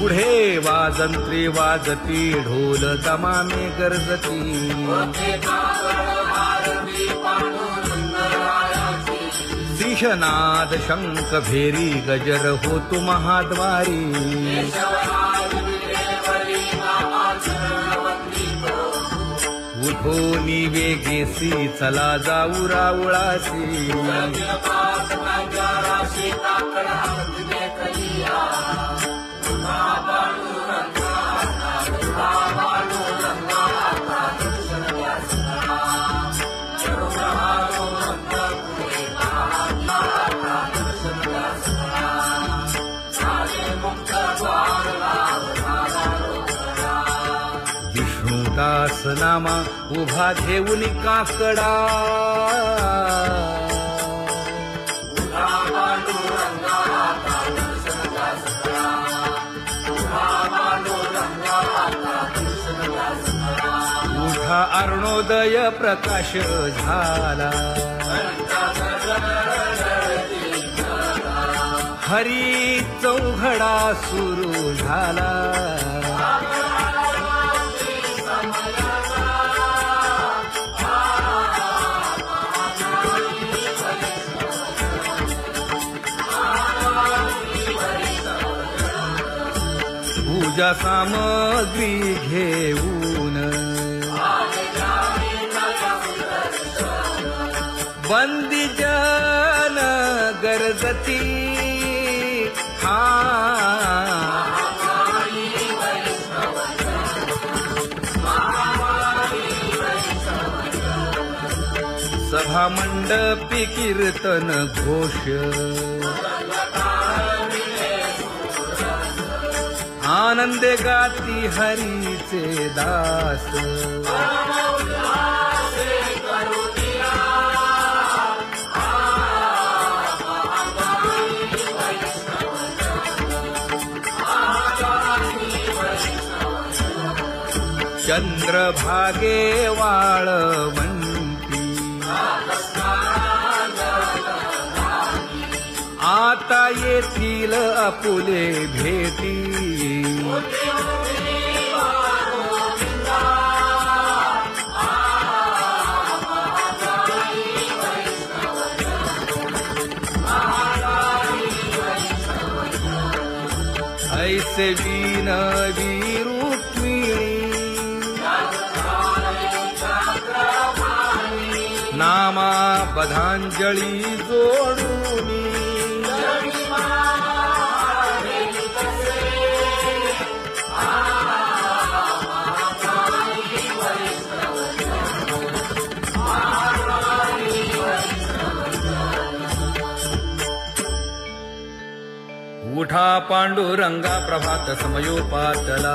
पुढे वाजंत्री वाजती ढोल तमामे गरजती. शिशनाद शंख भेरी गजर होतु महाद्वारी. उठो वेगेसी चला जाऊ रावळासी दासनामा उभा घेऊन काकडा. उठा अरुणोदय प्रकाश झाला. हरी चौघडा सुरू झाला. पूजा सामग्री घेऊन. बंदी जन गरजती. हा. सभा मंडपी कीर्तन घोष. आनंदे गाती हरीचे दास. चंद्रभागे वाळवंती. आता येथील आपुले भेटी. पदांजली जोडून. उठा पांडुरंगा प्रभात समयोपातला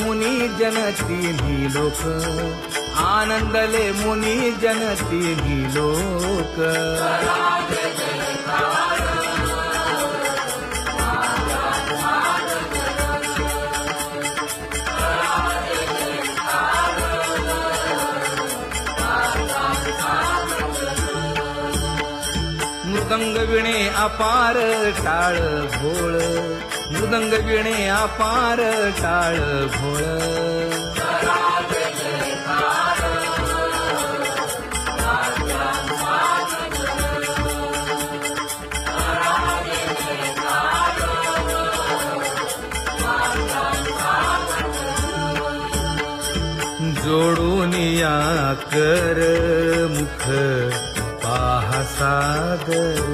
मुनी जन तिन्ही लोक. आनंदले मुनी जन तिन्ही लोक. मृदंग विणे अपार टाळ भोळ मृदंग विणे अपार टाळ भोळ जोडून या कर मुख पाहा सागर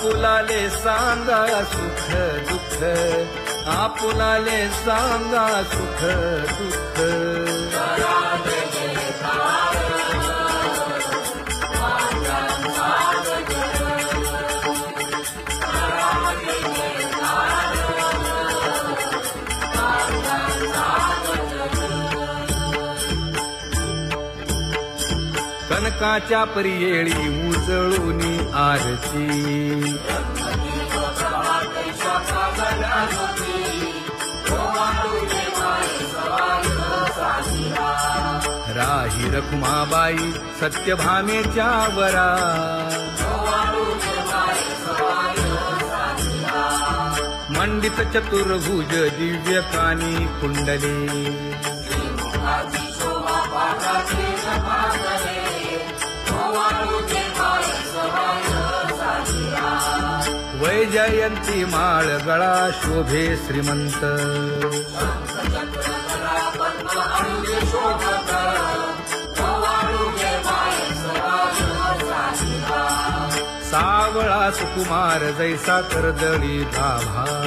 आपुलाले सांगा सुख दुःख. आपुलाले सांगा सुख दुःख. कनकाच्या परियेळी उजळून आरती। राही रखुमाबाई सत्यभामेच्या वरा। मंडित चतुर्भुज दिव्य कानी जयंती वैजयंती माळ गळा शोभे श्रीमंत. सावळा सुकुमार जैसा करदळी धाभा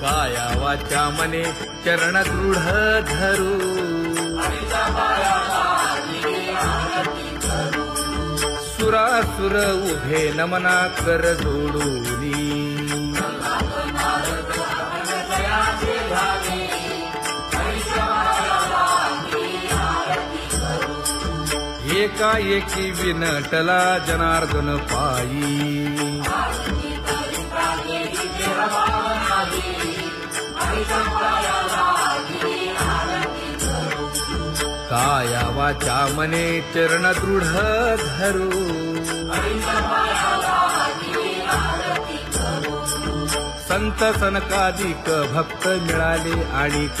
काया वाचा मने चरण दृढ धरू. सुरासुर उभे नमना कर जोडूनी. एकाएकी विनटला जनार्दन पायी. काया वाचा मने चरण दृढ धरू. संत सनकाधिक भक्त मिळाले आणिक.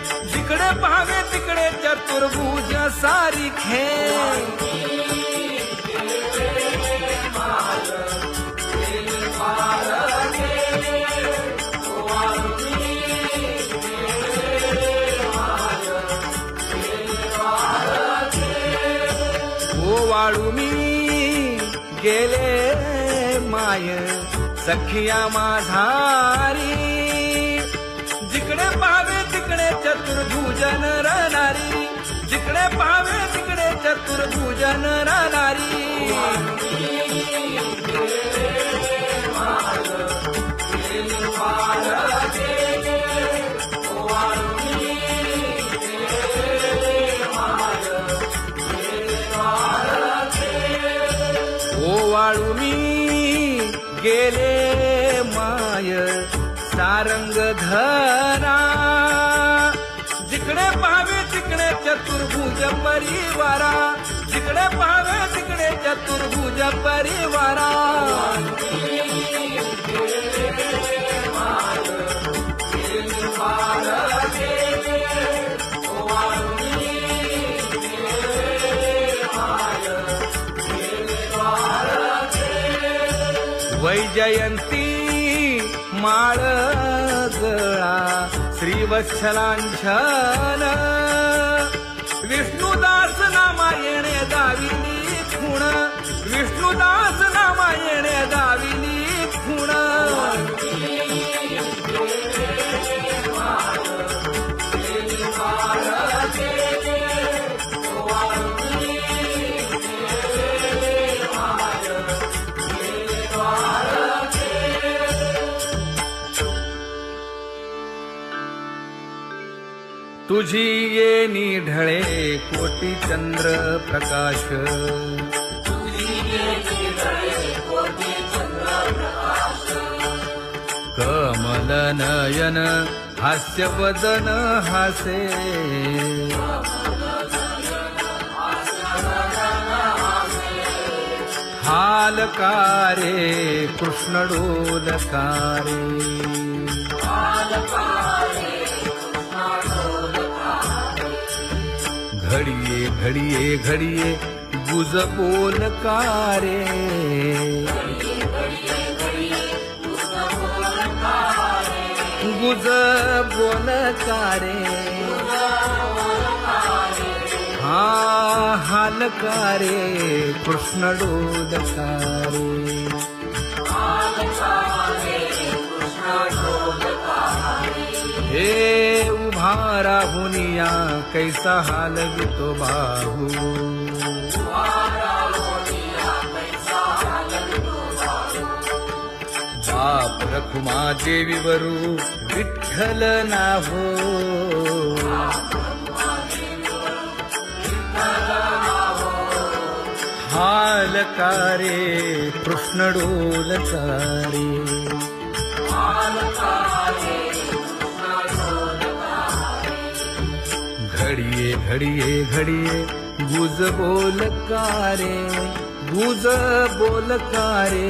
तिकडे चतुर्भुज सारी खे वाळू मी गेले माय सखिया माझारी. जिकडे पावे तिकडे चतुर्भुजन जिकडे पावे तिकडे चतुर्भुजन राहणारी. ओ मी गेले माय सारंग धरा चतुर्भुज परिवारा. जिकडे पाहावे तिकडे चतुर्भुज परिवारा. वैजयंती माळ गळा श्रीवत्सलांछन तुलाच नामा येणे दाविनी खुण तुझी ये निढळे कोटी चंद्र प्रकाश. नयन हास्य वदन हासे। हालकारे कृष्ण डोलकारे घडिये घडिये घडिये गुज बोलकारे मुज बोल कारे। हा हाल कारे कृष्ण डोद हे उभा राहुनिया कैसा हाल तो बाहू। आप रखुमा देवी वरू विठ्ठल ना हो हाल कारे कृष्णडोल कारे। घडिये घडिये घडिये गुज बोल कारे गुज बोल कारे।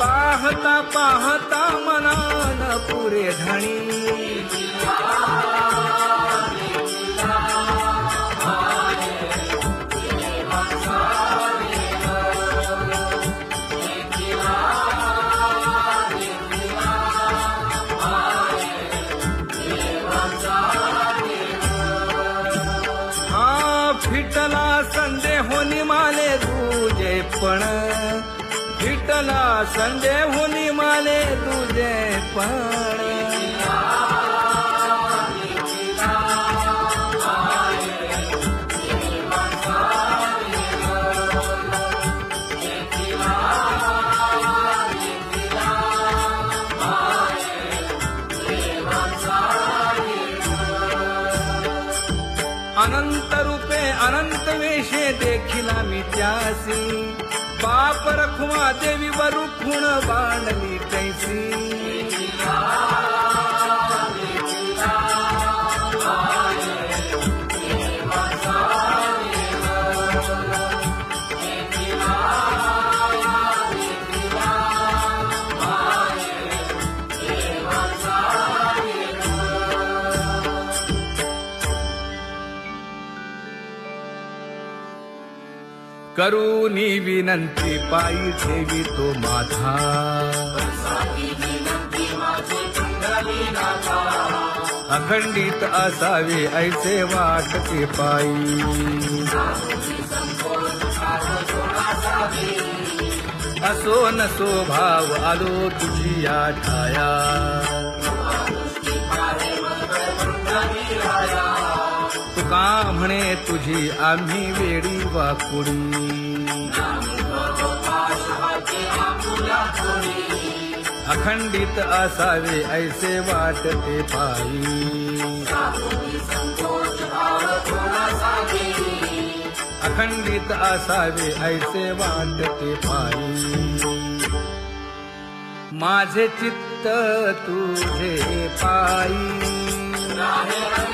पाहता पाहता मनान पुरे धणी. જગના સંદેહુની માને તુજે પણ. रखवा देवी वरुण बाणली तैसी कैसी करूनी विनंती पायी ठेवी तो माझा. अखंडित असावे ऐसे वाटते पायी. असो नसो भाव आलो तुझी या ठाया तुका म्हणे तुझी आम्ही वेडी वाकुडी अखंडित असावे ऐसे वाटते पायी. अखंडित असावे ऐसे वाटते पायी. माझे चित्त तुझे पायी.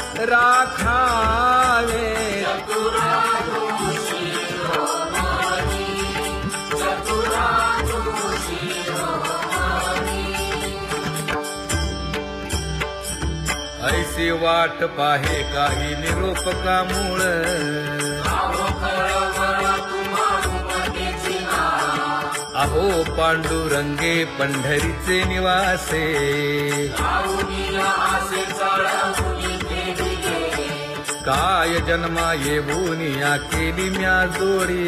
राखावे। ऐसी वाट पाहे काही निरोप मूळ। अहो पांडुरंगे पंढरीचे निवासे। काय जन्मा येऊन या केली म्या जोडी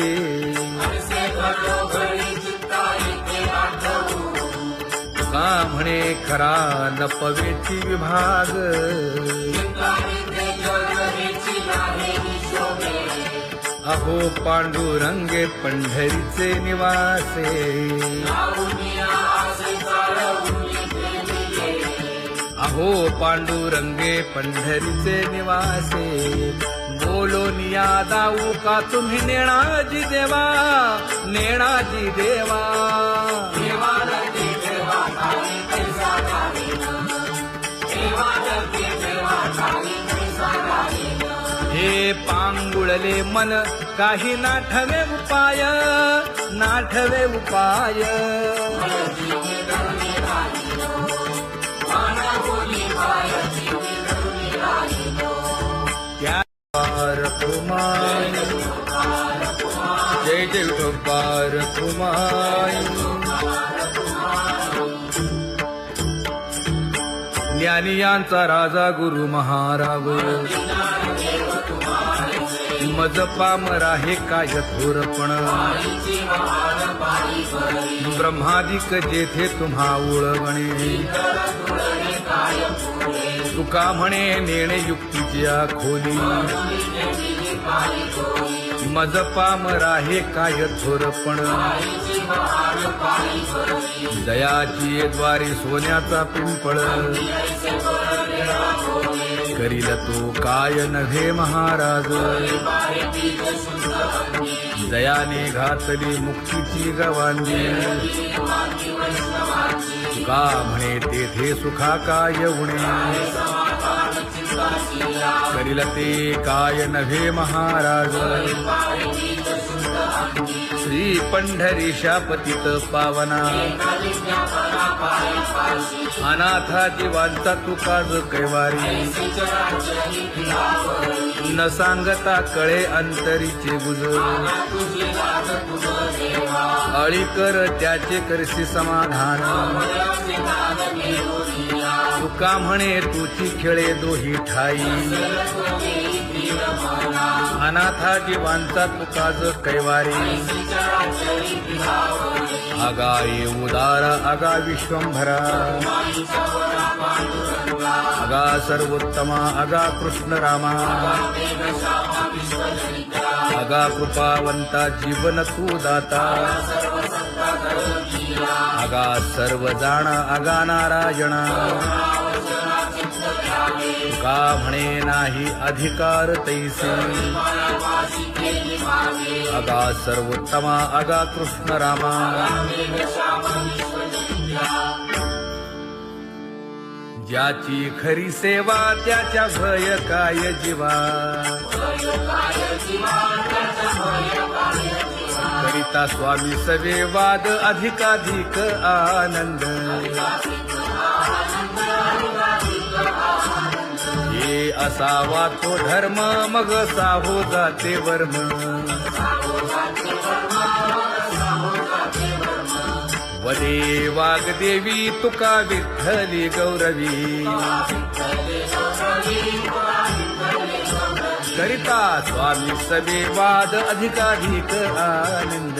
का म्हणे खरा नपवेची विभाग? अहो पांडुरंगे पंढरीचे निवासे. अहो पांडुरंगे पंढरीचे निवासे. बोलो निया दाऊ का तुम्ही नेणाजी देवा? नेणाजी देवा. हे पांगुळले मन काही नाठवे उपाय नाठवे उपाय. कुमार जय जय विठोबार कुमार ज्ञानियांचा राजा गुरु महाराव मज पामरा हे काय थोरपण ब्रह्मादिक जेथे तुम्हा उळवणे. तुका म्हणे नेणे युक्तीच्या खोली. मज पामरा हे काय थोरपण. दयाची द्वारे सोन्याचा पिंपळ. करील तो काय नव्हे महाराज. दयाने घातली मुक्तीची गवांगी का म्हणे तेथे सुखा काय उणे. करील ते काय नव्हे महाराज. श्री पंढरीशा पतित पावना. अनाथा जीवांचा तुका ज कैवारी. न सांगता कळे अंतरीचे गुज अळी कर त्याचे करशी समाधान. तुका म्हणे तुची खेळे दोही ठाई. अनाथा जीवांचा तुका ज कैवारी. आगा ये उदार आगा विश्वंभरा अगा सर्वोत्तमा अगा कृष्ण रामा आगा कृपावंता जीवन तू दाता. अगा सर्व जाणा अगा नारायणा. का म्हणे नाही अधिकार तैसे. अगा सर्वोत्तमा अगा कृष्ण रामा ज्याची खरी सेवा त्याच्या भय काय जीवा? करिता स्वामी सवे वाद अधिकाधिक आनंद. हे असावा तो धर्म मग साहो जाते वर्म. वदे वागदेवी तुका विठ्ठली गौरवी. करिता स्वामी सवे वाद अधिकाधिक आनंद.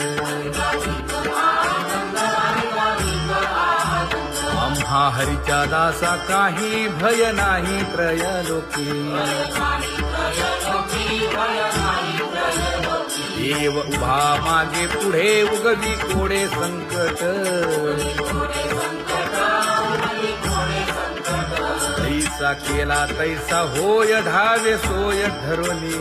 आम्हा हरीच्या दासा काही भय नाही त्रयलोकी देव उभा मागे पुढे उगवी कोडे संकट. तैसा केला तैसा होय धावे सोय धरोनी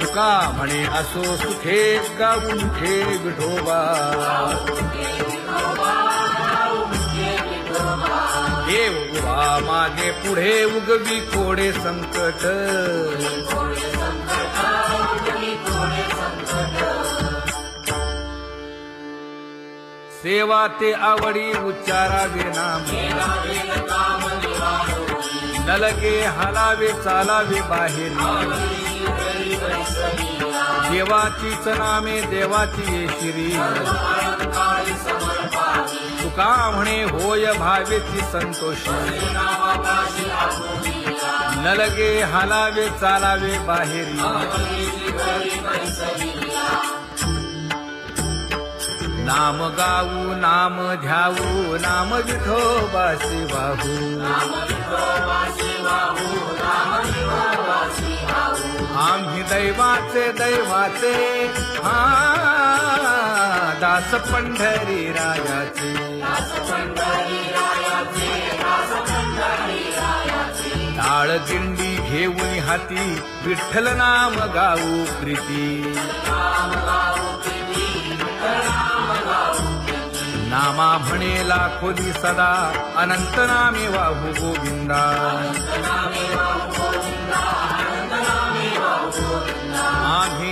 तुका म्हणे असो सुखे गाऊन ठे विठोबा. देव उभा मागे पुढे उगवी कोडे संकट. सेवा ते आवडी उच्चारावे नाम. नलगे हालावे चालावे बाहेर. देवाचीच नामे देवाची येशिरी तुका म्हणे होय भावेची संतोषी. नलगे हालावे चालावे बाहेरी. नाम गाऊ नाम ध्याऊ नाम विठोबासी बाहू आम्ही दैवाचे दैवाचे. हा दास पंढरी रायाचे. टाळ दिंडी घेऊन हाती विठ्ठल नाम गाऊ प्रीती. नामा म्हणे लाखोदी सदा अनंत नामे वाहू गोविंदा.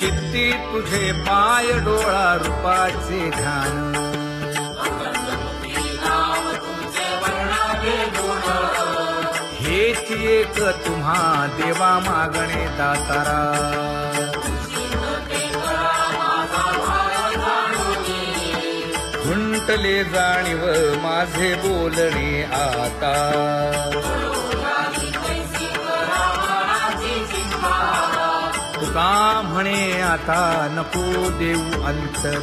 किती तुझे पाय डोळा रूपाचे ध्यान हेच एक तुम्हा देवा मागणे दातारा. घुंटले जाणीव माझे बोलणे आता. तुका म्हणे आता नको देऊ अंतर.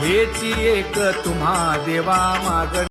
हेची एक तुम्हा देवा मागणे.